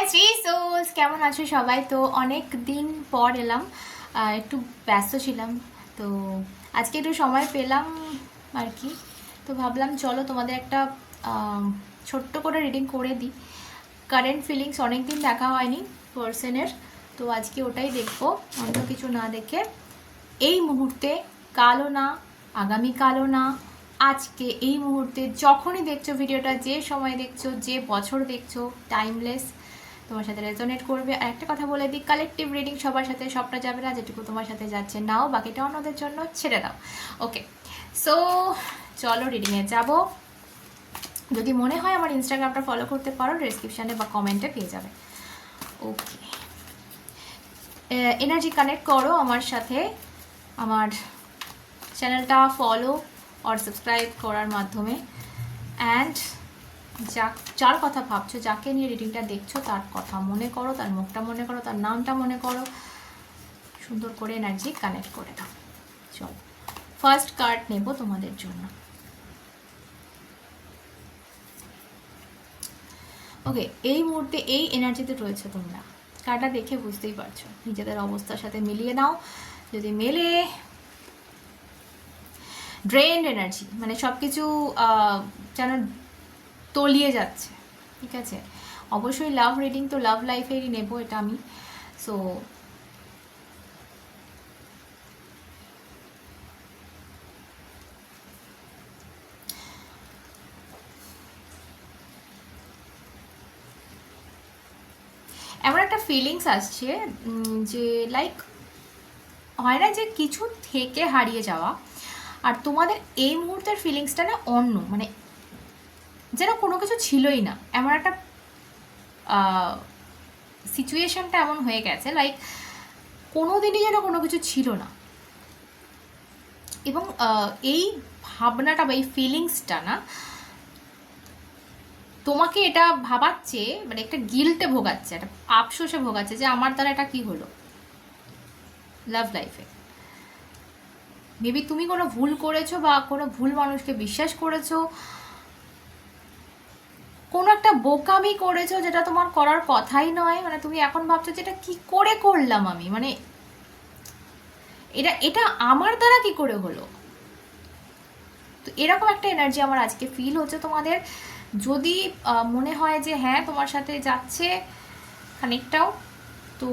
মাই three sols কেমন আছো সবাই? তো অনেক দিন পর এলাম একটু ব্যস্ত ছিলাম, তো আজকে একটু সময় পেলাম আর কি। তো ভাবলাম চলো তোমাদের একটা ছোট্ট করে রিডিং করে দিই। কারেন্ট ফিলিংস অনেক দিন দেখা হয়নি পার্সনের তো আজকে ওটাই দেখব, অন্য কিছু না দেখে। এই মুহূর্তে কালও না আগামীকালও না, আজকে এই মুহূর্তে যখনই দেখছ ভিডিওটা যে সময় দেখছ, যে বছর দেখছ টাইমলেস তোমার সাথে রেজোনেট করবে। আর একটা কথা বলে দিই কালেকটিভ রিডিং সবার সাথে সবটা যাবে না, যেটুকু তোমার সাথে যাচ্ছে, নাও বাকিটা অন্যদের জন্য ছেড়ে দাও। ওকে সো চলো রিডিংয়ে যাব। যদি মনে হয় আমার ইনস্টাগ্রামটা ফলো করতে পারো ডিসক্রিপশানে বা কমেন্টে পেয়ে যাবে। ওকে এনার্জি কানেক্ট করো আমার সাথে। আমার চ্যানেলটা ফলো আর সাবস্ক্রাইব করার মাধ্যমে। অ্যান্ড যা, যার কথা ভাবছ, যাকে নিয়ে রিডিংটা দেখছ, তার কথা মনে করো, তার মুখটা মনে করো, তার নামটা মনে করো। সুন্দর করে এনার্জি কানেক্ট করে দাও। চলো ফার্স্ট কার্ড নেব তোমাদের জন্য। ওকে এই মুহূর্তে এই এনার্জিতে রয়েছে তোমরা। কার্ডটা দেখে বুঝতেই পারছ। নিজেদের অবস্থার সাথে মিলিয়ে নাও। যদি মেলে ড্রেন্ড এনার্জি মানে সব কিছু যেন তলিয়ে যাচ্ছে, ঠিক আছে? অবশ্যই লাভ রিডিং তো লাভ লাইফেরই নেব এটা আমি সো এমন একটা ফিলিংস আসছে যে লাইক হয় না যে কিছু থেকে হারিয়ে যাওয়া, আর তোমাদের এই মুহূর্তের ফিলিংসটা না অন্য মানে যেন কোনো কিছু ছিলই না। এমন একটা সিচুয়েশনটা এমন হয়ে গেছে লাইক কোনো দিনই যেন কোনো কিছু ছিল না। এবং এই ভাবনাটা বা এই ফিলিংসটা না, তোমাকে এটা ভাবাচ্ছে মানে একটা গিল্টে ভোগাচ্ছে, একটা আফসোসে ভোগাচ্ছে যে আমার দ্বারা এটা কি হলো? লাভ লাইফে মেবি তুমি কোনো ভুল করেছ বা কোনো ভুল মানুষকে বিশ্বাস করেছ কোনো একটা বোকামি করেছ যেটা তোমার করার কথাই নয়? মানে তুমি এখন ভাবছ যে এটা কি করে করলাম আমি? মানে এটা এটা আমার দ্বারা কি করে হলো? তো এরকম একটা এনার্জি আমার আজকে ফিল হচ্ছে তোমাদের। যদি মনে হয় যে হ্যাঁ তোমার সাথে যাচ্ছে খানিকটাও, তো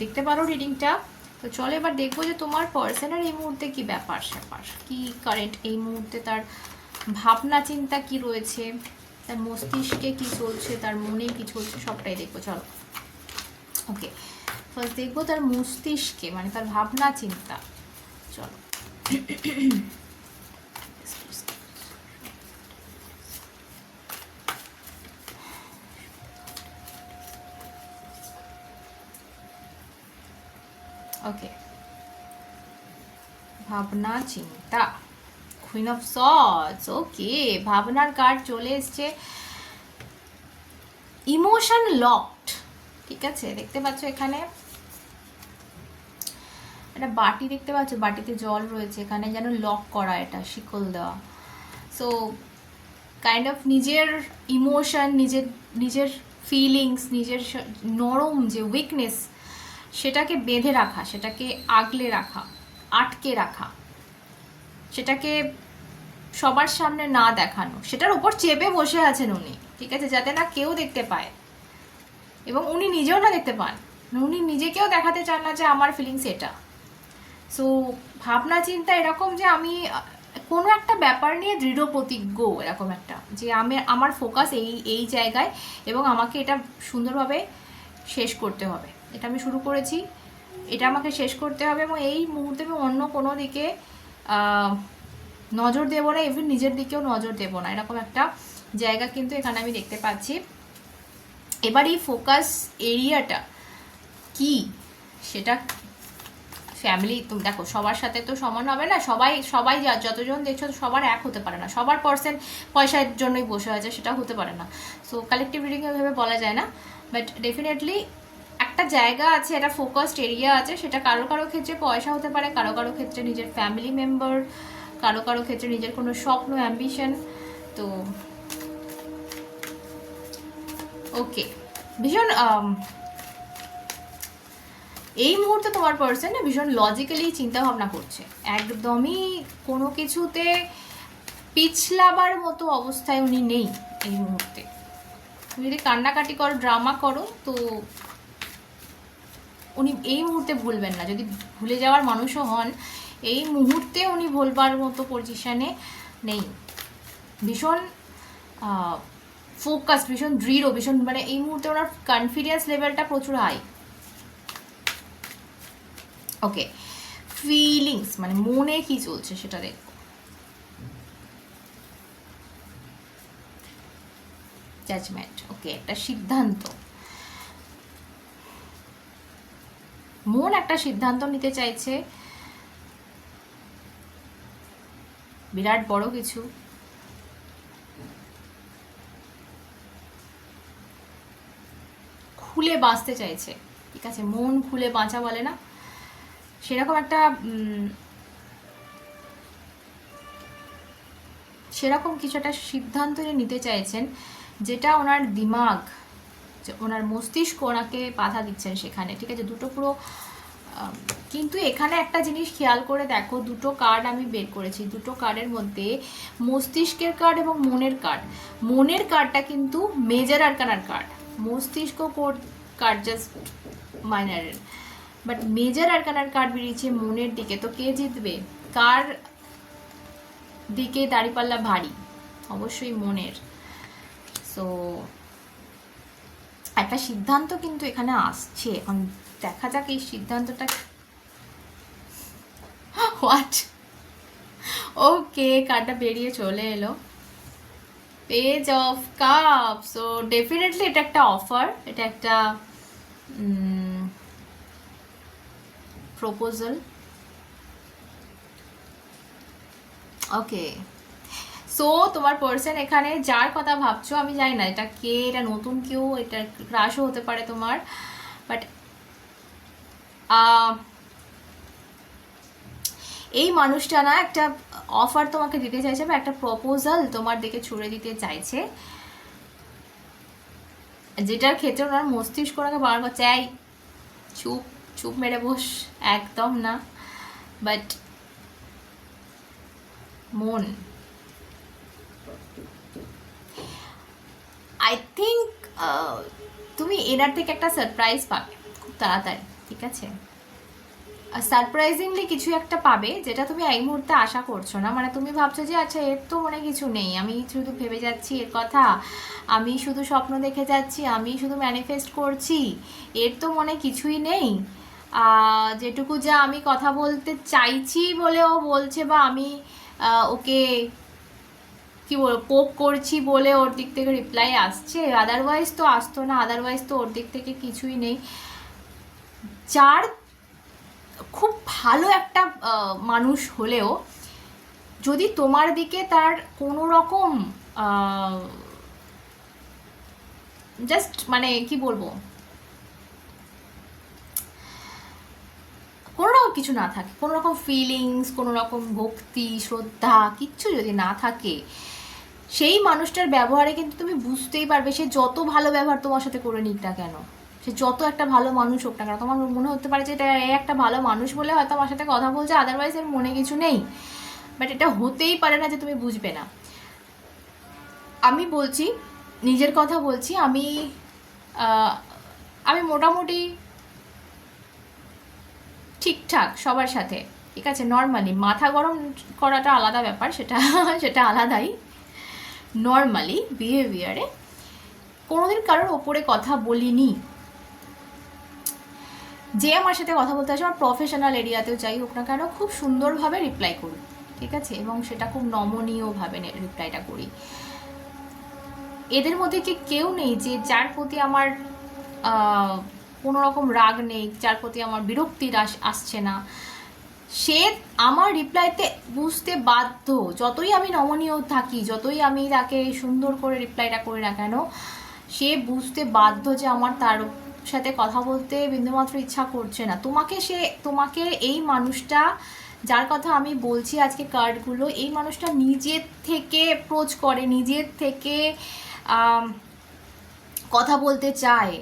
দেখতে পারো রিডিংটা তো চলো এবার দেখব যে তোমার পার্সনের এই মুহূর্তে কি ব্যাপার স্যাপার কি কারেন্ট এই মুহূর্তে তার ভাবনা চিন্তা কি রয়েছে? তার মস্তিষ্কে কি চলছে, তার মনে কি চলছে, সবটাই দেখব, চলো। ওকে ফার্স্ট দেখব তার মস্তিষ্কে মানে তার ভাবনা, চিন্তা। চলো। ওকে ভাবনা, চিন্তা। কুইন অফ সস ওকে ভাবনার কার্ড চলে এসছে। ইমোশন লকড ঠিক আছে, দেখতে পাচ্ছ এখানে। একটা বাটি দেখতে পাচ্ছ, বাটিতে জল রয়েছে, এখানে যেন লক করা এটা, শিকল দেওয়া। সো কাইন্ড অফ নিজের ইমোশন নিজের নিজের ফিলিংস নিজের নরম যে উইকনেস সেটাকে বেঁধে রাখা, সেটাকে আগলে রাখা, আটকে রাখা। সেটাকে সবার সামনে না দেখানো, সেটার উপর চেপে বসে আছেন উনি, ঠিক আছে? যাতে না কেউ দেখতে পায়। এবং উনি নিজেও না দেখতে পান। উনি নিজেকেও দেখাতে চান না যে আমার ফিলিংস এটা। সো ভাবনা চিন্তা এরকম যে আমি, কোনো একটা ব্যাপার নিয়ে দৃঢ় প্রতিজ্ঞ এরকম একটা, যে আমি, আমার ফোকাস এই এই জায়গায় এবং আমাকে এটা সুন্দরভাবে শেষ করতে হবে। এটা আমি শুরু করেছি, এটা আমাকে শেষ করতে হবে এবং এই মুহূর্তে আমি অন্য কোনো দিকে নজর দেবো না ইভেন নিজের দিকেও নজর দেবো না। এরকম একটা জায়গা কিন্তু এখানে আমি দেখতে পাচ্ছি। এবার এই ফোকাস এরিয়াটা কি? সেটা ফ্যামিলি তুমি দেখো, সবার সাথে তো সমান হবে না। সবাই সবাই যা- যতজন দেখছ, সবার এক হতে পারে না। সবার পার্সেন্ট পয়সার জন্যই বসে আছে সেটা হতে পারে না। সো কালেকটিভ রিডিং এভাবে বলা যায় না। বাট ডেফিনেটলি একটা জায়গা আছে, একটা ফোকাসড এরিয়া আছে, সেটা কারও কারও ক্ষেত্রে পয়সা হতে পারে, কারও কারও ক্ষেত্রে নিজের ফ্যামিলি মেম্বার কারও কারও ক্ষেত্রে নিজের কোনো স্বপ্ন অ্যাম্বিশন তো ওকে ভীষণ এই মুহূর্তে তোমার পার্সন না ভীষণ লজিক্যালি চিন্তা ভাবনা করছে। একদমই কোনো কিছুতে পিছলাবার মতো অবস্থায় উনি নেই এই মুহূর্তে। তুমি যদি কান্নাকাটি করো ড্রামা করো, তো উনি এই মুহূর্তে ভুলবেন না। যদি ভুলে যাওয়ার মানুষও হন, এই মুহূর্তে উনি ভুলবার মতো পজিশনে নেই। ভীষণ ফোকাস ভীষণ দৃঢ়, ভীষণ মানে এই মুহূর্তে ওনার কনফিডেন্স লেভেলটা প্রচুর হাই ওকে ফিলিংস মানে মনে কি চলছে সেটা দেখো জাজমেন্ট ওকে একটা সিদ্ধান্ত। মন একটা সিদ্ধান্ত নিতে চাইছে। বিরাট বড় কিছু। খুলে বাঁচতে চাইছে। ঠিক আছে, মন খুলে বাঁচা বলে না। সেরকম একটা সেরকম কিছু একটা সিদ্ধান্ত নিতে চাইছেন, যেটা ওনার দিমাগ যে ওনার মস্তিষ্ক ওনাকে বাধা দিচ্ছেন সেখানে, ঠিক আছে? দুটো পুরো কিন্তু এখানে একটা জিনিস খেয়াল করে দেখো, দুটো কার্ড আমি বের করেছি। দুটো কার্ডের মধ্যে মস্তিষ্কের কার্ড এবং মনের কার্ড মনের কার্ডটা কিন্তু মেজর আরকানার কার্ড মস্তিষ্ক কোড কার্ড জাস্ট মাইনারের বাট মেজর আরকানার কার্ড বেরিয়েছে মনের দিকে। তো কে জিতবে? কার দিকে দাঁড়িপাল্লা ভারী? অবশ্যই মনের। সো একটা সিদ্ধান্ত কিন্তু এখানে আসছে। এখন দেখা যাক এই সিদ্ধান্তটা হোয়াট ওকে কার্ডটা বেরিয়ে চলে এলো। Page of cup so definitely এটা একটা অফার এটা একটা প্রপোজাল ওকে সো তোমার পার্সন এখানে যার কথা ভাবছ, আমি জানি না, এটা কে, এটা নতুন কেউ, এটা ক্রাশও হতে পারে তোমার বাট এই মানুষটা না একটা অফার তোমাকে দিতে চাইছে বা একটা প্রপোজাল তোমার দিকে ছুড়ে দিতে চাইছে, যেটার ক্ষেত্রে ওনার মস্তিষ্ক ওনাকে বারবার এই, চুপ চুপ মেরে বস, একদম না। বাট মন আই থিঙ্ক তুমি এনার থেকে একটা সারপ্রাইজ পাবে, খুব তাড়াতাড়ি, ঠিক আছে? সারপ্রাইজিংলি কিছু একটা পাবে, যেটা তুমি এই মুহূর্তে আশা করছ না। মানে তুমি ভাবছ যে আচ্ছা এর তো মনে কিছু নেই। আমি শুধু ভেবে যাচ্ছি এর কথা। আমি শুধু স্বপ্ন দেখে যাচ্ছি। আমি শুধু ম্যানিফেস্ট করছি। এর তো মনে কিছুই নেই। যেটুকু যা আমি কথা বলতে চাইছি বলে ও বলছে বা আমি ওকে কি বলব পোক করছি বলে ওর দিক থেকে রিপ্লাই আসছে? আদারওয়াইজ তো আসতো না আদারওয়াইজ তো ওর দিক থেকে কিছুই নেই। যার খুব ভালো একটা মানুষ হলেও যদি তোমার দিকে তার কোনো রকম জাস্ট মানে কি বলব? কোনো রকম কিছু না থাকে। কোনো রকম ফিলিংস কোনো রকম ভক্তি, শ্রদ্ধা, কিচ্ছু যদি না থাকে সেই মানুষটার ব্যবহারে কিন্তু তুমি বুঝতেই পারবে সে যত ভালো ব্যবহার তোমার সাথে করে নিক না কেন। সে যত একটা ভালো মানুষ হোক না কেন। তোমার মনে হতে পারে যে এটা একটা ভালো মানুষ বলে হয়তো আমার সাথে কথা বলছে আদারওয়াইজ এর মনে কিছু নেই। বাট এটা হতেই পারে না যে তুমি বুঝবে না। আমি বলছি, নিজের কথা বলছি, আমি আমি মোটামুটি ঠিকঠাক সবার সাথে। ঠিক আছে নর্মালি মাথা গরম করাটা আলাদা ব্যাপার, সেটা সেটা আলাদাই। নর্মালি বিহেভিয়ারে কোনোদিন কারোর ওপরে কথা বলিনি। যে আমার সাথে কথা বলতে আসে, আমার প্রফেশনাল এরিয়াতেও যাই হোক না কেন, খুব সুন্দরভাবে রিপ্লাই করি, ঠিক আছে? এবং সেটা খুব নমনীয়ভাবে রিপ্লাইটা করি। এদের মধ্যে কি কেউ নেই যে, যার প্রতি আমার কোনো রকম রাগ নেই, যার প্রতি আমার বিরক্তির আসছে না? সে আমার রিপ্লাইতে বুঝতে বাধ্য। যতই আমি নমনীয় থাকি, যতই আমি তাকে সুন্দর করে রিপ্লাইটা করি না কেন, সে বুঝতে বাধ্য যে আমার তার সাথে কথা বলতে বিন্দুমাত্র ইচ্ছা করছে না। তোমাকে সে, তোমাকে এই মানুষটা, যার কথা আমি বলছি আজকে কার্ডগুলো এই মানুষটা নিজের থেকে অ্যাপ্রোচ করে নিজের থেকে কথা বলতে চায়।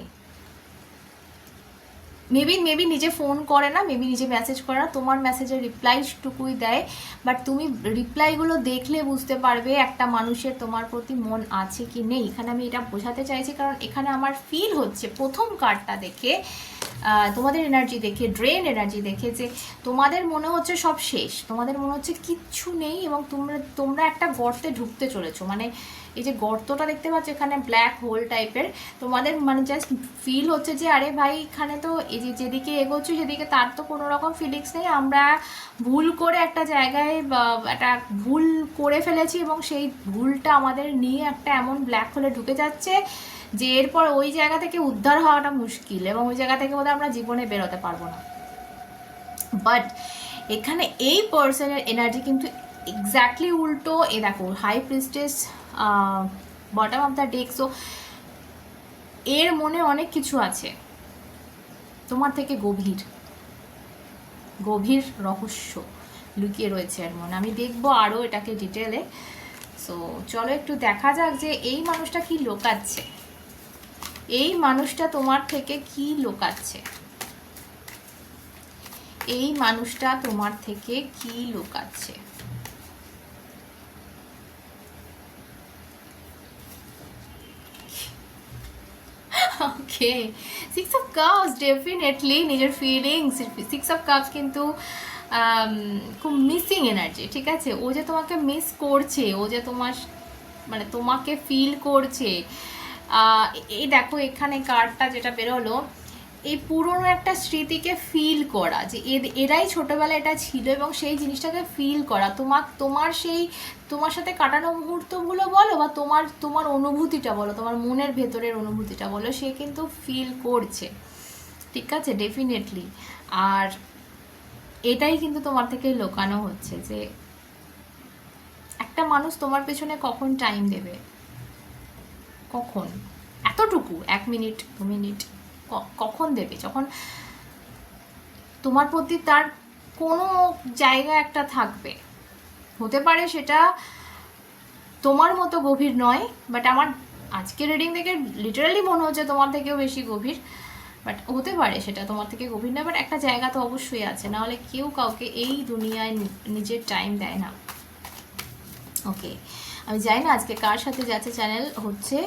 মেবি মেবি নিজে ফোন করে না মেবি নিজে মেসেজ করে না, তোমার মেসেজের রিপ্লাইটুকুই দেয় বাট তুমি রিপ্লাইগুলো দেখলে বুঝতে পারবে একটা মানুষের তোমার প্রতি মন আছে কি নেই। এখানে আমি এটা বোঝাতে চাইছি কারণ এখানে আমার ফিল হচ্ছে প্রথম কার্ডটা দেখে তোমাদের এনার্জি দেখে ড্রেন এনার্জি দেখে যে তোমাদের মনে হচ্ছে সব শেষ, তোমাদের মনে হচ্ছে কিচ্ছু নেই এবং তোমরা তোমরা একটা গর্তে ঢুকতে চলেছো। মানে এই যে গর্তটা দেখতে পাচ্ছ, এখানে ব্ল্যাক হোল টাইপের তোমাদের মানে জাস্ট ফিল হচ্ছে যে, আরে ভাই, এখানে তো এই যে যেদিকে এগোচ্ছি, সেদিকে তার তো কোনো রকম ফিলিংস নেই। আমরা ভুল করে একটা জায়গায় একটা ভুল করে ফেলেছি এবং সেই ভুলটা আমাদের নিয়ে একটা এমন ব্ল্যাক হোলে ঢুকে যাচ্ছে যে এরপর ওই জায়গা থেকে উদ্ধার হওয়াটা মুশকিল এবং ওই জায়গা থেকে বোধহয় আমরা জীবনে বেরোতে পারব না। বাট এখানে এই পার্সনের এনার্জি কিন্তু এক্স্যাক্টলি উল্টো। এ দেখো high priestess bottom of the deck so এর মনে অনেক কিছু আছে। তোমার থেকে গভীর গভীর রহস্য লুকিয়ে রয়েছে এর মনে। আমি দেখব আরও এটাকে ডিটেলে সো চলো একটু দেখা যাক যে এই মানুষটা কি লোকাচ্ছে। এই মানুষটা তোমার থেকে কি লোকাচ্ছে? এই মানুষটা তোমার থেকে কি লুকাচ্ছে? Okay six of cups definitely নিজের ফিলিংস সিক্স অফ কাপস কিন্তু খুব মিসিং এনার্জি ঠিক আছে? ও যে তোমাকে মিস করছে, ও যে তোমার মানে তোমাকে ফিল করছে এই দেখো এখানে কার্ডটা যেটা বেরোলো এই পুরনো একটা স্মৃতিকে ফিল করা, যে এরাই ছোটবেলায় এটা ছিল এবং সেই জিনিসটাকে ফিল করা। তোমার তোমার সেই, তোমার সাথে কাটানো মুহূর্তগুলো বলো বা তোমার তোমার অনুভূতিটা বলো, তোমার মনের ভেতরের অনুভূতিটা বলো, সে কিন্তু ফিল করছে। ঠিক আছে? ডেফিনেটলি আর এটাই কিন্তু তোমার থেকে লোকানো হচ্ছে, যে একটা মানুষ তোমার পেছনে কখন টাইম দেবে? কখন? এতটুকু, এক মিনিট, দু মিনিট। কখন দেবে? যখন তোমার প্রতি তার কোনো জায়গা একটা থাকবে। হতে পারে সেটা তোমার মতো গভীর নয় বাট আমার আজকের রিডিং থেকে লিটারালি মনে হচ্ছে তোমার থেকেও বেশি গভীর। বাট হতে পারে সেটা তোমার থেকে গভীর নয় বাট একটা জায়গা তো অবশ্যই আছে। নাহলে কেউ কাউকে এই দুনিয়ায় নিজের টাইম দেয় না। ওকে আমি জানি না আজকে কার সাথে যাচ্ছে চ্যানেল হচ্ছে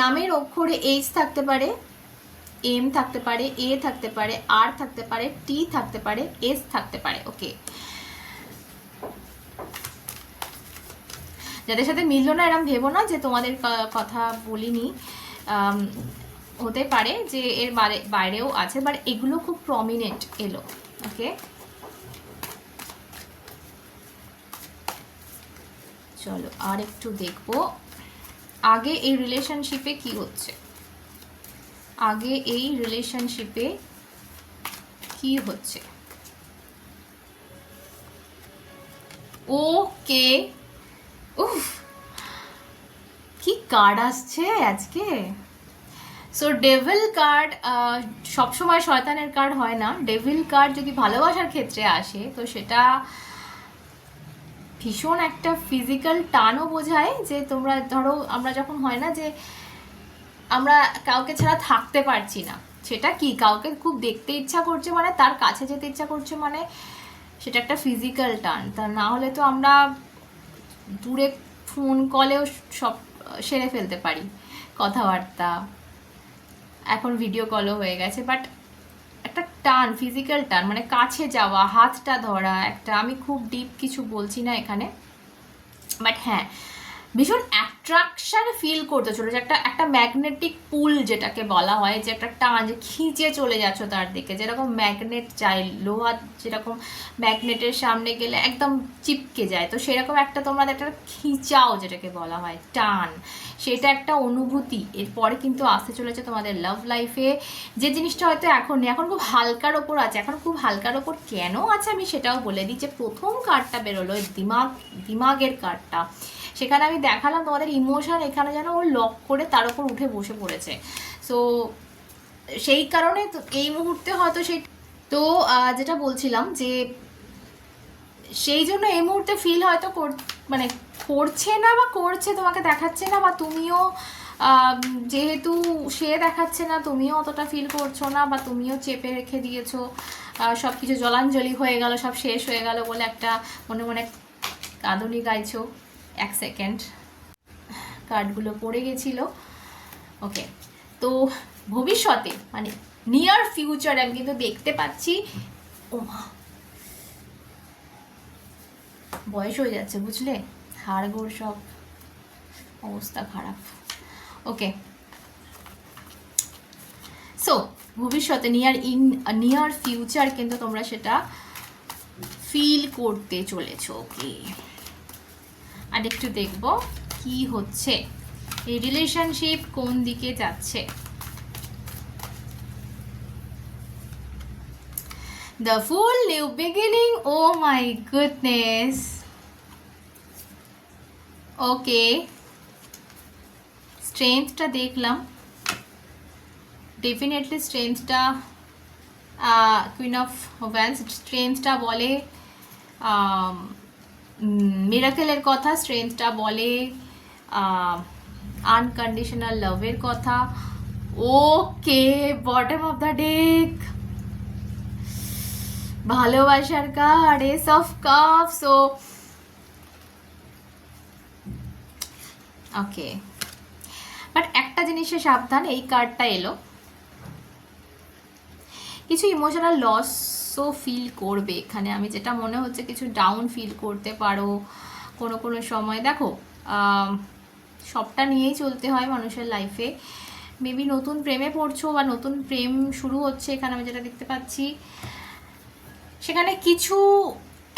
নামের অক্ষরে এইচ থাকতে পারে এম থাকতে পারে এ থাকতে পারে আর থাকতে পারে টি থাকতে পারে এস থাকতে পারে ওকে যাদের সাথে মিললো না, এরম ভেবো না যে তোমাদের কথা বলিনি। হতে পারে যে এর বাইরেও আছে বাট এগুলো খুব প্রমিনেন্ট এলো ওকে চলো আর একটু দেখব। আগে এই রিলেশনশিপে কি হচ্ছে? আগে এই রিলেশনশিপে কি হচ্ছে? ওকে উফ! কি কার্ড আসছে আজকে? সো ডেভিল কার্ড সবসময় শয়তানের কার্ড হয় না। ডেভিল কার্ড যদি ভালোবাসার ক্ষেত্রে আসে, তো সেটা ভীষণ একটা ফিজিক্যাল টানও বোঝায় যে তোমরা ধরো আমরা যখন হয় না যে আমরা কাউকে ছাড়া থাকতে পারছি না, সেটা কি? কাউকে খুব দেখতে ইচ্ছা করছে মানে তার কাছে যেতে ইচ্ছা করছে মানে সেটা একটা ফিজিক্যাল টান। তা না হলে তো আমরা দূরে ফোন কলেও সব, সেরে ফেলতে পারি কথাবার্তা। এখন ভিডিও কলও হয়ে গেছে বাট টান ফিজিক্যাল টান মানে কাছে যাওয়া, হাতটা ধরা, একটা আমি খুব ডিপ কিছু বলছি না এখানে বাট হ্যাঁ ভীষণ অ্যাট্রাকশন ফিল করতে চলেছে একটা একটা ম্যাগনেটিক পুল যেটাকে বলা হয়, যে একটা টান যে খিঁচে চলে যাচ্ছ তার দিকে। যেরকম ম্যাগনেট চাই, লোহা যেরকম ম্যাগনেটের সামনে গেলে একদম চিপকে যায়। তো সেরকম একটা তোমরা একটা খিঁচাও যেটাকে বলা হয়, টান। সেটা একটা অনুভূতি। এরপরে কিন্তু আসতে চলেছে তোমাদের লাভ লাইফে যে জিনিসটা হয়তো এখন নেই, এখন খুব হালকার ওপর আছে। এখন খুব হালকার ওপর কেন আছে আমি সেটাও বলে দিই, যে প্রথম কার্ডটা বেরোলো দিমাগ, দিমাগের কার্ডটা সেখানে আমি দেখালাম তোমাদের ইমোশন এখানে যেন ও লক করে তার উপর উঠে বসে পড়েছে। সো সেই কারণে তো এই মুহূর্তে হয়তো সেই তো যেটা বলছিলাম যে সেই জন্য এই মুহূর্তে ফিল হয়তো মানে করছে না বা করছে, তোমাকে দেখাচ্ছে না বা তুমিও যেহেতু সে দেখাচ্ছে না, তুমিও অতটা ফিল করছ না বা তুমিও চেপে রেখে দিয়েছ সব কিছু জলাঞ্জলি হয়ে গেল, সব শেষ হয়ে গেল বলে একটা মনে মনে কাঁদনি গাইছো। এক সেকেন্ড। কার্ডগুলো পড়ে গেছিল। ওকে, তো ভবিষ্যতে মানে নিয়ার ফিউচার আমি কিন্তু দেখতে পাচ্ছি। ও বয়স হয়ে যাচ্ছে, বুঝলে? হাড়গোড় সব অবস্থা খারাপ। ওকে সো ভবিষ্যতে নিয়ার ইন নিয়ার ফিউচার কিন্তু তোমরা সেটা ফিল করতে চলেছ ওকে আর একটু দেখব কি হচ্ছে। এই রিলেশনশিপ কোন দিকে যাচ্ছে? The fool new beginning. Oh my goodness okay স্ট্রেংথটা দেখলাম। ডেফিনেটলি স্ট্রেংথটা কুইন অফ ওভ্যান্স স্ট্রেংথটা বলে মিরাকেলের কথা স্ট্রেংথটা বলে আনকন্ডিশনাল লাভের কথা। Okay bottom of the deck ভালোবাসার card ace of cup so okay but একটা জিনিসে সাবধান, এই কার্ডটা এলো। কিছু ইমোশনাল লসও ফিল করবে। এখানে আমি যেটা মনে হচ্ছে কিছু ডাউন ফিল করতে পারো, কোনো কোনো সময়। দেখো সবটা নিয়েই চলতে হয় মানুষের লাইফে মেবি নতুন প্রেমে পড়ছো বা নতুন প্রেম শুরু হচ্ছে, এখানে আমি যেটা দেখতে পাচ্ছি। সেখানে কিছু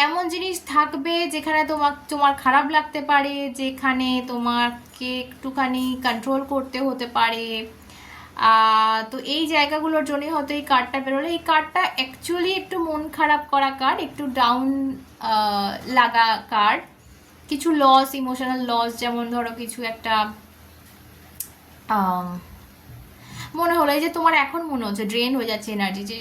এমন জিনিস থাকবে যেখানে তোমার তোমার খারাপ লাগতে পারে, যেখানে তোমাকে একটুখানি কন্ট্রোল করতে হতে পারে। তো এই জায়গাগুলোর জন্যই হয়তো এই কার্ডটা বেরোলো। এই কার্ডটা অ্যাকচুয়ালি একটু মন খারাপ করা কার্ড একটু ডাউন লাগা কার্ড কিছু লস ইমোশনাল লস যেমন ধরো কিছু একটা মনে হলো এই যে তোমার এখন মনে হচ্ছে ড্রেন হয়ে যাচ্ছে এনার্জি যে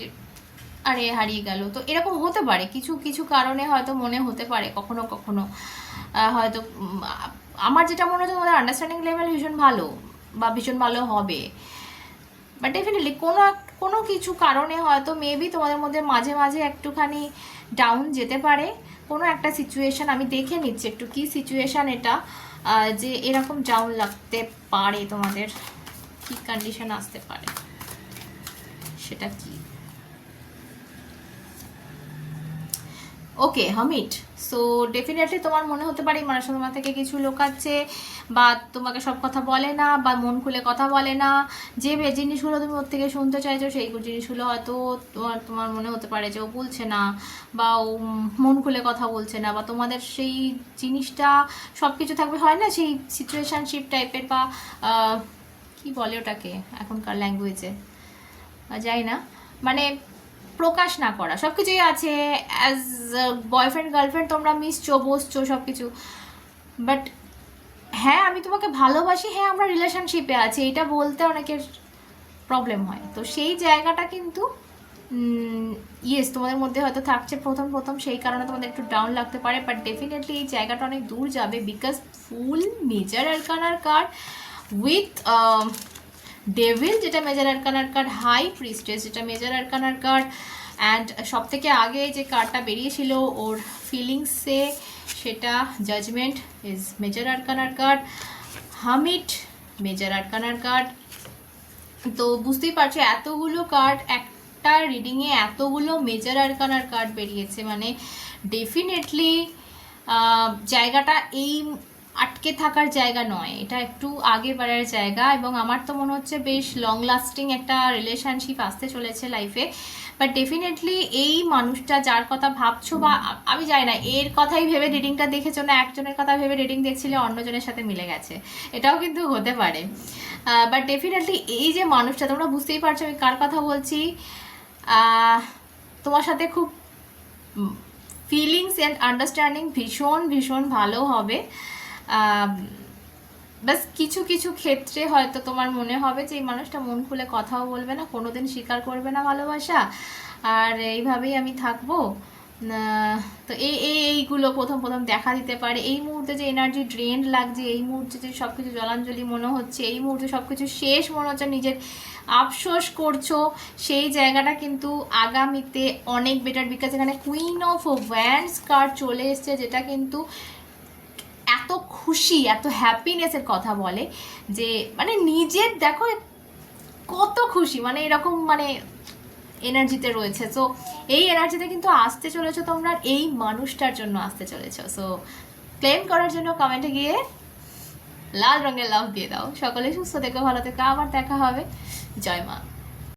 আরে হারিয়ে গেল। তো এরকম হতে পারে, কিছু কিছু কারণে হয়তো মনে হতে পারে, কখনো কখনো। হয়তো আমার যেটা মনে হচ্ছে তোমাদের আন্ডারস্ট্যান্ডিং লেভেল ভীষণ ভালো, বা ভীষণ ভালো হবে। বাট ডেফিনেটলি কোনো এক- কোনো কিছু কারণে হয়তো মেবি তোমাদের মধ্যে মাঝে মাঝে একটুখানি ডাউন যেতে পারে। কোনো একটা সিচুয়েশান আমি দেখে নিচ্ছি একটু কী সিচুয়েশান এটা যে এরকম ডাউন লাগতে পারে তোমাদের, কী কন্ডিশন আসতে পারে, সেটা কি? ওকে হামিট সো ডেফিনেটলি তোমার মনে হতে পারে মানুষ তোমার থেকে কিছু লোকাচ্ছে, বা তোমাকে সব কথা বলে না, বা মন খুলে কথা বলে না। যে জিনিসগুলো তুমি ওর থেকে শুনতে চাইছো, সেই জিনিসগুলো হয়তো তোমার তোমার মনে হতে পারে যে ও বলছে না, বা ও মন খুলে কথা বলছে না, বা তোমাদের সেই জিনিসটা সব কিছু থাকবে। হয় না সেই সিচুয়েশনশিপ টাইপের বা কি বলে ওটাকে এখনকার ল্যাঙ্গুয়েজে যাই না। মানে প্রকাশ না করা সব কিছুই আছে অ্যাজ বয়ফ্রেন্ড গার্লফ্রেন্ড তোমরা মিশছো, বসছো সব কিছু বাট হ্যাঁ আমি তোমাকে ভালোবাসি হ্যাঁ আমরা রিলেশনশিপে আছি, এটা বলতে অনেকের প্রবলেম হয়। তো সেই জায়গাটা কিন্তু ইয়েস তোমাদের মধ্যে হয়তো থাকছে প্রথম প্রথম, সেই কারণে তোমাদের একটু ডাউন লাগতে পারে বাট ডেফিনেটলি এই জায়গাটা অনেক দূর যাবে because full major arcana card with devil যেটা major arcana card high priestess যেটা মেজার আরকানার কার্ড অ্যান্ড সব থেকে আগে যে কার্ডটা বেরিয়েছিল ওর ফিলিংসে সেটা judgement is major আরকানার card hermit major আরকানার card তো বুঝতেই পারছ, এতগুলো কার্ড একটা রিডিংয়ে এতগুলো মেজার আরকানার কার্ড বেরিয়েছে মানে ডেফিনেটলি জায়গাটা এই আটকে থাকার জায়গা নয়। এটা একটু আগে বাড়ার জায়গা এবং আমার তো মনে হচ্ছে বেশ লং লাস্টিং একটা রিলেশনশিপ আসতে চলেছে লাইফে বাট ডেফিনেটলি এই মানুষটা যার কথা ভাবছ বা আমি জানি না এর কথাই ভেবে রিডিংটা দেখেছ না একজনের কথা ভেবে রিডিং দেখছিলে অন্যজনের সাথে মিলে গেছে। এটাও কিন্তু হতে পারে। বাট ডেফিনেটলি এই যে মানুষটা তোমরা বুঝতেই পারছ আমি কার কথা বলছি? তোমার সাথে খুব ফিলিংস অ্যান্ড আন্ডারস্ট্যান্ডিং ভীষণ ভীষণ ভালো হবে। বাস কিছু কিছু ক্ষেত্রে হয়তো তোমার মনে হবে যে এই মানুষটা মন খুলে কথাও বলবে না কোনো দিন স্বীকার করবে না ভালোবাসা। আর এইভাবেই আমি থাকব। তো এই এই, এইগুলো প্রথম প্রথম দেখা দিতে পারে। এই মুহূর্তে যে এনার্জি ড্রেন লাগছে, এই মুহূর্তে যে সব কিছু জলাঞ্জলি মনে হচ্ছে, এই মুহূর্তে সব কিছু শেষ মনে হচ্ছে, নিজের আফসোস করছ, সেই জায়গাটা কিন্তু আগামীতে অনেক বেটার বিকজ এখানে কুইন অফ ভ্যান্স কার্ড চলে এসছে, যেটা কিন্তু এত খুশি, এত হ্যাপিনেসের কথা বলে যে মানে নিজের দেখো কত খুশি মানে এরকম মানে এনার্জিতে রয়েছে। সো এই এনার্জিতে কিন্তু আসতে চলেছো তোমরা এই মানুষটার জন্য আসতে চলেছো। সো ক্লেম করার জন্য কমেন্টে গিয়ে লাল রঙের লাভ দিয়ে দাও। সকলে সুস্থ থেকো, ভালো থেকো। আবার দেখা হবে। জয় মা।